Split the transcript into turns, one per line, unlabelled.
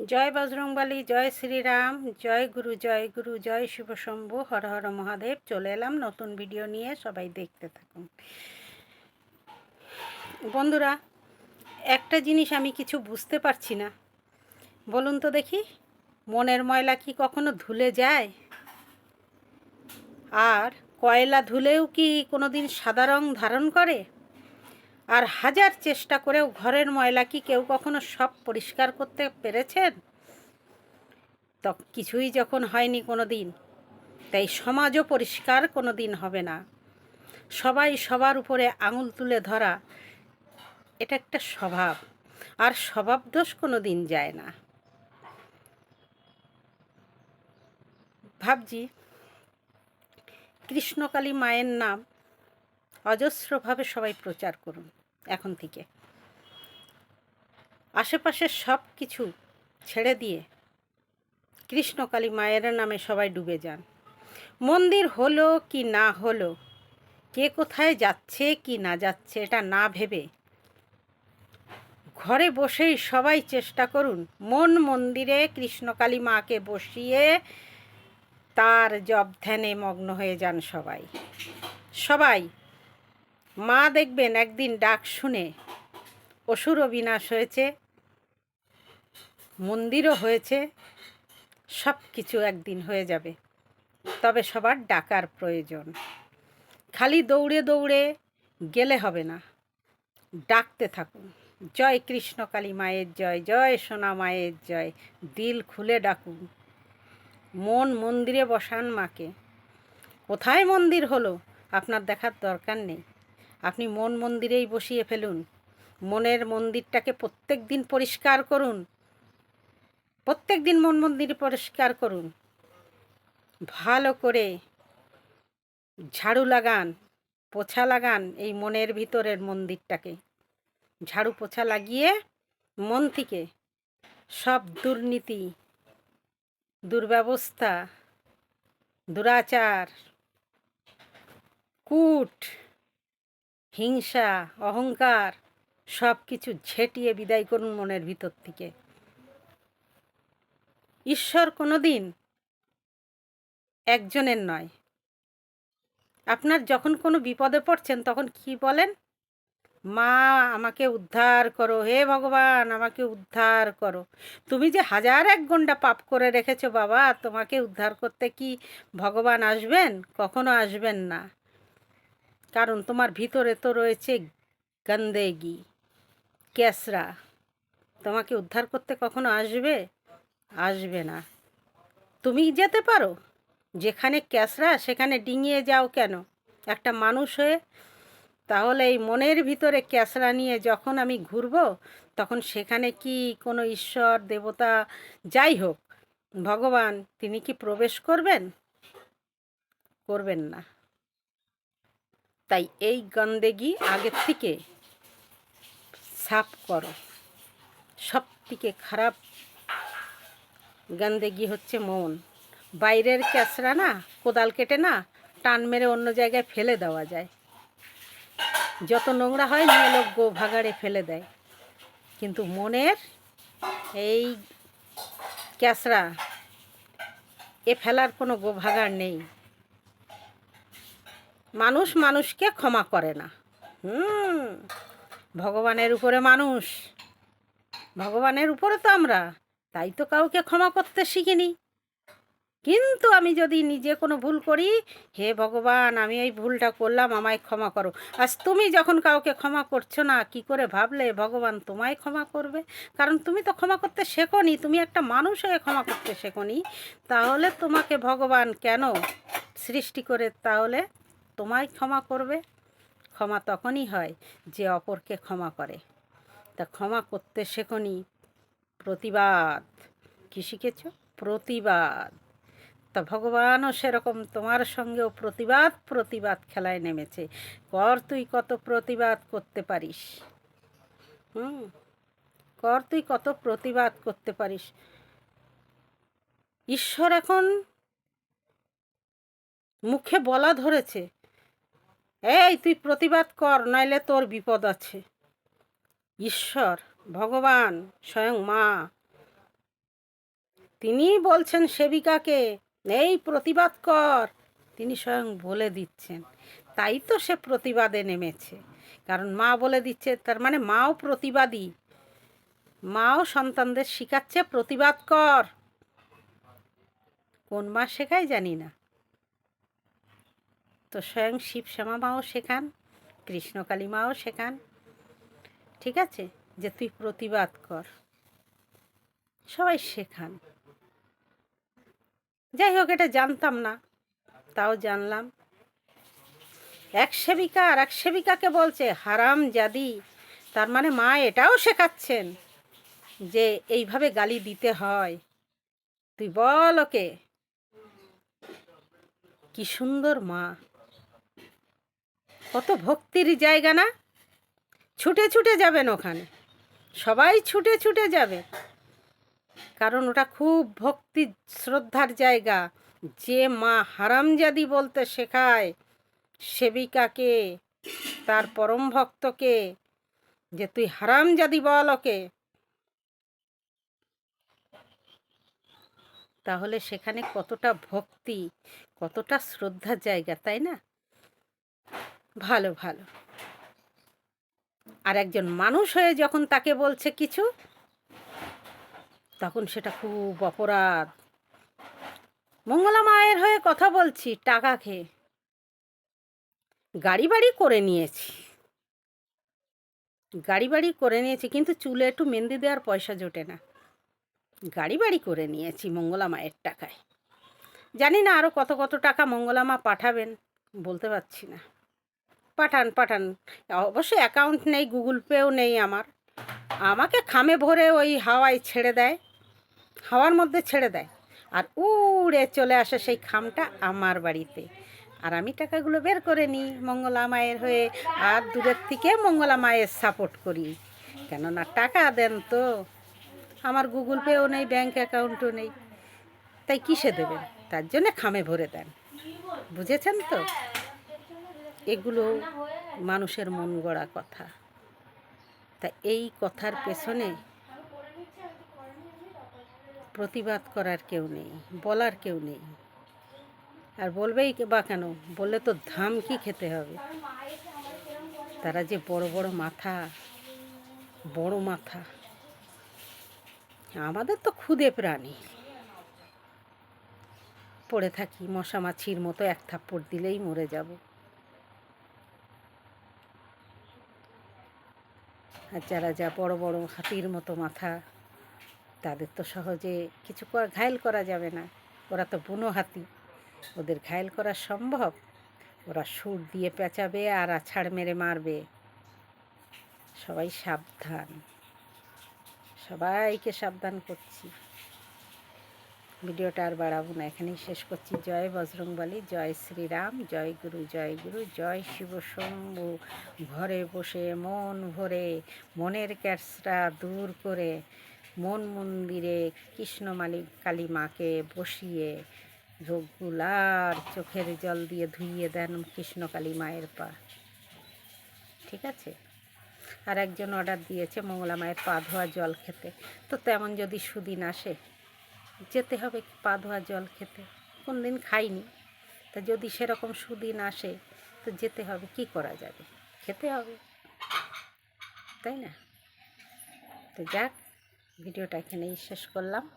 জয় বজরংবালী, জয় শ্রীরাম, জয় গুরু জয় গুরু, জয় শিব শম্ভু, হর হর মহাদেব। চলে এলাম নতুন ভিডিও নিয়ে, সবাই দেখতে থাকুন। বন্ধুরা, একটা জিনিস আমি কিছু বুঝতে পারছি না। বলুন তো দেখি, মনের ময়লা কি কখনো ধুলে যায়? আর কয়লা ধুলেও কি কোনো দিন সাদা রং ধারণ করে? আর হাজার চেষ্টা করেও ঘরের ময়লা কি কেউ কখনো সব পরিষ্কার করতে পেরেছেন? তো কিছুই যখন হয়নি কোনো দিন তাই সমাজও পরিষ্কার কোনো দিন হবে না। সবাই সবার উপরে আঙুল তুলে ধরা, এটা একটা স্বভাব। আর স্বভাব দোষ কোনো দিন যায় না। ভাবছি, কৃষ্ণকালী মায়ের নাম অজস্রভাবে সবাই প্রচার করুন। এখন থেকে। আশেপাশের সব কিছু ছেড়ে দিয়ে কৃষ্ণকালী মায়ের নামে সবাই ডুবে যান। মন্দির হলো কি না হলো, কে কোথায় যাচ্ছে কি না যাচ্ছে এটা না ভেবে ঘরে বসেই সবাই চেষ্টা করুন মন মন্দিরে কৃষ্ণকালী মাকে বসিয়ে তার জব ধ্যানে মগ্ন হয়ে যান সবাই। সবাই মা দেখবেন একদিন ডাক শুনে অসুরও বিনাশ হয়েছে, মন্দিরও হয়েছে সব কিছু একদিন হয়ে যাবে। তবে সবার ডাকার প্রয়োজন। খালি দৌড়ে দৌড়ে গেলে হবে না। ডাকতে থাকুন। জয় কৃষ্ণ কালী মায়ের জয় জয় সোনা মায়ের জয়। দিল খুলে ডাকুন। মন মন্দিরে বসান মাকে। কোথায় মন্দির হলো? আপনার দেখার দরকার নেই। আপনি মন মন্দিরেই বসিয়ে ফেলুন। মনের মন্দিরটাকে প্রত্যেক দিন পরিষ্কার করুন। প্রত্যেক দিন মন মন্দির পরিষ্কার করুন। ভালো করে ঝাড়ু লাগান, পোছা লাগান এই মনের ভিতরের মন্দিরটাকে। ঝাড়ু পোছা লাগিয়ে মন থেকে সব দুর্নীতি, দুর্ব্যবস্থা, দুরাচার, কূট হিংসা, অহংকার সব কিছু ঝেঁটিয়ে বিদায় করুন মনের ভিতর থেকে। ঈশ্বর কোনো দিন একজনের নয়। আপনার যখন কোনো বিপদে পড়ছেন, তখন কি বলেন? মা, আমাকে উদ্ধার করো, হে ভগবান, আমাকে উদ্ধার করো। তুমি যে হাজার এক গন্ডা পাপ করে রেখেছো বাবা, তোমাকে উদ্ধার করতে কি ভগবান আসবেন? কখনো আসবেন না। কারণ তোমার ভিতরে তো রয়েছে গন্দেগি, ক্যাসরা। তোমাকে উদ্ধার করতে কখনো আসবে? আসবে না। তুমি যেতে পারো। যেখানে ক্যাসরা, সেখানে ডিঙিয়ে যাও কেন? একটা মানুষ হয়ে তাহলে এই মনের ভিতরে ক্যাসরা নিয়ে যখন আমি ঘুরব, তখন সেখানে কি কোনো ঈশ্বর, দেবতা? যাই হোক, ভগবান, তিনি কি প্রবেশ করবেন? করবেন না। তাই এই গন্দেগি আগের থেকে সাফ করো। সব থেকে খারাপ গন্দেগি হচ্ছে মন। বাইরের ক্যাসরা না, কোদাল কেটে না, টান মেরে অন্য জায়গায় ফেলে দেওয়া যায়। যত নোংরা হয় নিয়ে লোক গো ভাগাড়ে ফেলে দেয়। কিন্তু মনের এই ক্যাসরা এ ফেলার কোনো গো ভাগাড় নেই। মানুষ মানুষকে ক্ষমা করে না। হুম, ভগবানের উপরে মানুষ। ভগবানের উপরে তো আমরা, তাই তো কাউকে ক্ষমা করতে শিখিনি। কিন্তু আমি যদি নিজে কোনো ভুল করি, হে ভগবান, আমি এই ভুলটা করলাম, আমায় ক্ষমা করো। আজ তুমি যখন কাউকে ক্ষমা করছ না, কি করে ভাবলে, ভগবান তোমায় ক্ষমা করবে? কারণ তুমি তো ক্ষমা করতে শেখোনি, তুমি একটা মানুষ হয়ে ক্ষমা করতে শেখোনি। তাহলে তোমাকে ভগবান কেন সৃষ্টি করে? তাহলে তোমায় ক্ষমা করবে, ক্ষমা তখনই হয় যে অপরকে ক্ষমা করে। তা ক্ষমা করতে শেখনি, প্রতিবাদ। কী শিখেছ? প্রতিবাদ। তা ভগবানও সেরকম, তোমার সঙ্গেও প্রতিবাদ প্রতিবাদ খেলায় নেমেছে। কর তুই কত প্রতিবাদ করতে পারিস। হুম? কর তুই কত প্রতিবাদ করতে পারিস। ঈশ্বর এখন মুখে বলা ধরেছে এই, তুই প্রতিবাদ কর, নইলে তোর বিপদ আছে। ঈশ্বর, ভগবান, স্বয়ং মা। তিনি বলছেন সেবিকাকে, এই প্রতিবাদ কর। তিনি স্বয়ং বলে দিচ্ছেন। তাই তো সে প্রতিবাদে নেমেছে। কারণ মা বলে দিচ্ছে, তার মানে মাও প্রতিবাদী। মাও সন্তানদের শিখাচ্ছে, প্রতিবাদ কর। কোন মা শেখায় জানি না। তো স্বয়ং শিব শ্যামা মাও শেখান কৃষ্ণকালী মাও শেখান। ঠিক আছে? যে তুই প্রতিবাদ কর। সবাই শেখান। যাই হোক, এটা জানতাম না, তাও জানলাম। এক সেবিকা আর এক সেবিকাকে বলছে, হারাম জাদি। তার মানে মা এটাও শেখাচ্ছেন যে এইভাবে গালি দিতে হয়। তুই বল ওকে। কি সুন্দর মা। কত ভক্তির জায়গা না? ছুটে ছুটে যাবেন ওখানে। সবাই ছুটে ছুটে যাবে। কারণ ওটা খুব ভক্তি শ্রদ্ধার জায়গা। যে মা হারামজাদি বলতে শেখায়, সেবিকাকে, তার পরম ভক্তকে, যে তুই হারামজাদি বল ওকে। তাহলে সেখানে কতটা ভক্তি, কতটা শ্রদ্ধার জায়গা, তাই না? ভালো ভালো। আর একজন মানুষ হয়ে যখন তাকে বলছে কিছু, তখন সেটা খুব অপরাধ। মঙ্গলা মায়ের হয়ে কথা বলছি, টাকা খেয়ে। গাড়ি বাড়ি করে নিয়েছি। গাড়ি বাড়ি করে নিয়েছি, কিন্তু চুলে একটু মেহেন্দি দেওয়ার পয়সা জোটে না। গাড়ি বাড়ি করে নিয়েছি মঙ্গলা মায়ের টাকায়। জানি না আরও কত কত টাকা মঙ্গলা মা পাঠাবেন, বলতে পারছি না। পাঠান পাঠান। অবশ্যই অ্যাকাউন্ট নেই গুগল পেও নেই আমার। আমাকে খামে ভরে ওই হাওয়ায় ছেড়ে দেয়, হাওয়ার মধ্যে ছেড়ে দেয়। আর উড়ে চলে আসে সেই খামটা আমার বাড়িতে। আর আমি টাকাগুলো বের করে নিই মঙ্গলা মায়ের হয়ে, আর দূরের থেকে মঙ্গলা মায়ের সাপোর্ট করি। কেননা টাকা দেন তো। আমার গুগল পেও নেই ব্যাঙ্ক অ্যাকাউন্টও নেই। তাই কিসে দেবেন? তার জন্যে খামে ভরে দেন। বুঝেছেন তো? এগুলো মানুষের মন গড়া কথা। তা এই কথার পেছনে প্রতিবাদ করার কেউ নেই, বলার কেউ নেই। আর বলবেই বা কেন? বললে তো ধাম কি খেতে হবে? তারা যে বড় বড় মাথা বড় মাথা। আমাদের তো ক্ষুদে প্রাণী। পড়ে থাকি মশা মাছির মতো এক থাপ্পড় দিলেই মরে যাব। আর যারা যা বড় বড় হাতির মতো মাথা, তাদের তো সহজে কিছু ঘায়ল করা যাবে না। ওরা তো বুনো হাতি। ওদের ঘায়ল করা সম্ভব? ওরা সুর দিয়ে পেঁচাবে আর আছাড় মেরে মারবে। সবাই সাবধান। সবাইকে সাবধান করছি। ভিডিওটা আর বাড়াবো না, এখানেই শেষ করছি। জয় বজরংবলী, জয় শ্রীরাম, জয় গুরু জয় গুরু, জয় শিব শম্ভু। ঘরে বসে মন ভরে, মনের ক্যাসরা দূর করে, মন মন্দিরে কৃষ্ণ মালিক কালী মাকে বসিয়ে রোগগুলার চোখের জল দিয়ে ধুইয়ে দেন কৃষ্ণ কালী মায়ের পা। ঠিক আছে? আর একজন অর্ডার দিয়েছে মঙ্গলা মায়ের পা ধোয়া জল খেতে। তো তেমন যদি সুদিন আসে যেতে হবে পা ধোয়া জল খেতে। কোন দিন খাইনি। তা যদি সেরকম সুদিন আসে, তো যেতে হবে, কি করা যাবে? খেতে হবে। তাই না? তো যাক, ভিডিওটা এখানেই শেষ করলাম।